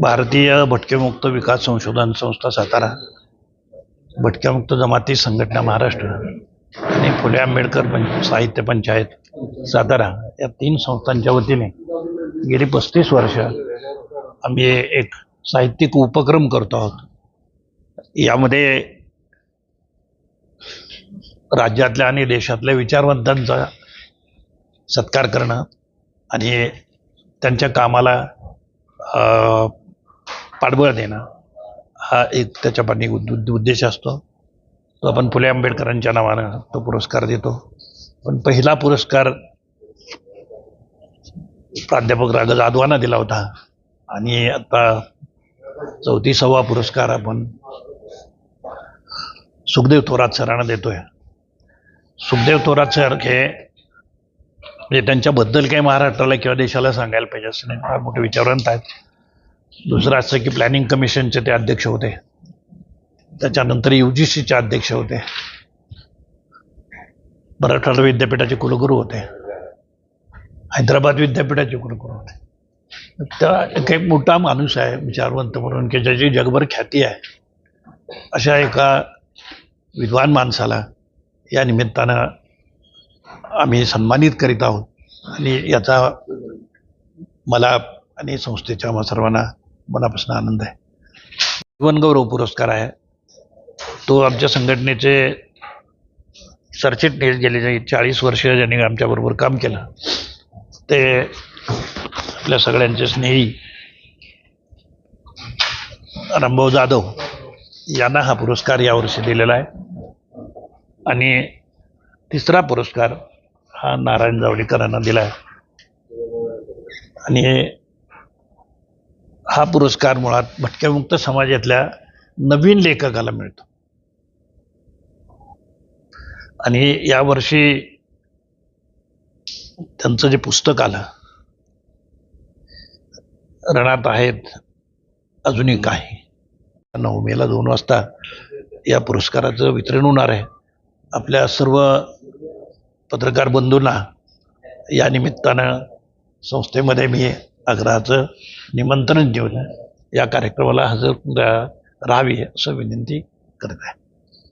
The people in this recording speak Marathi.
भारतीय भटकेमुक्त विकास संशोधन संस्था सातारा भटक्यामुक्त जमाती संघटना महाराष्ट्र आणि फुले आंबेडकर पं साहित्य पंचायत सातारा या तीन संस्थांच्या वतीने गेली पस्तीस वर्ष आम्ही एक साहित्यिक उपक्रम करतो आहोत. यामध्ये राज्यातल्या आणि देशातल्या विचारवंतांचा सत्कार करणं आणि त्यांच्या कामाला पाठबळ देणं हा एक त्याच्या पाठी उद्देश असतो. तो आपण फुले आंबेडकरांच्या नावानं तो पुरस्कार देतो. पण पहिला पुरस्कार प्राध्यापक राग जाधवांना दिला होता. आणि आता चौतीसावा पुरस्कार आपण सुखदेव थोरात सरांना देतोय. सुखदेव थोरात सर हे म्हणजे त्यांच्याबद्दल काही महाराष्ट्राला किंवा देशाला सांगायला पाहिजे असं नाही. फार मोठे विचारवंत आहेत. दुसरं असं की प्लॅनिंग कमिशनचे ते अध्यक्ष होते. त्याच्यानंतर यू जी सीचे अध्यक्ष होते. मराठवाडा विद्यापीठाचे कुलगुरू होते. हैदराबाद विद्यापीठाचे कुलगुरू होते. त्या एक मोठा माणूस आहे विचारवंत म्हणून की ज्याची जगभर ख्याती आहे. अशा एका विद्वान माणसाला या निमित्तानं आम्ही सन्मानित करीत आहोत. आणि याचा मला आणि संस्थेच्या आम्हा सर्वांना मनापासून आनंद आहे. जीवनगौरव पुरस्कार आहे. तो आमच्या संघटनेचे सरचिटणीस गेले चाळीस वर्ष ज्यांनी आमच्याबरोबर काम केलं ते आपल्या सगळ्यांचे स्नेही रामभाऊ जाधव यांना हा पुरस्कार यावर्षी दिलेला आहे. आणि तिसरा पुरस्कार हा नारायण जावडेकरांना दिला आहे आणि हा पुरस्कार मुळात भटक्यामुक्त समाजातल्या नवीन लेखकाला मिळतो. आणि यावर्षी त्यांचं जे पुस्तक आलं रणात आहेत अजूनही काही. नऊ मेला दोन वाजता या पुरस्काराचं वितरण होणार आहे. आपल्या सर्व पत्रकार बंधूंना या निमित्तानं संस्थेमध्ये मी आग्रहाचं निमंत्रण देऊन या कार्यक्रमाला हजर राहावी असं विनंती करत आहे.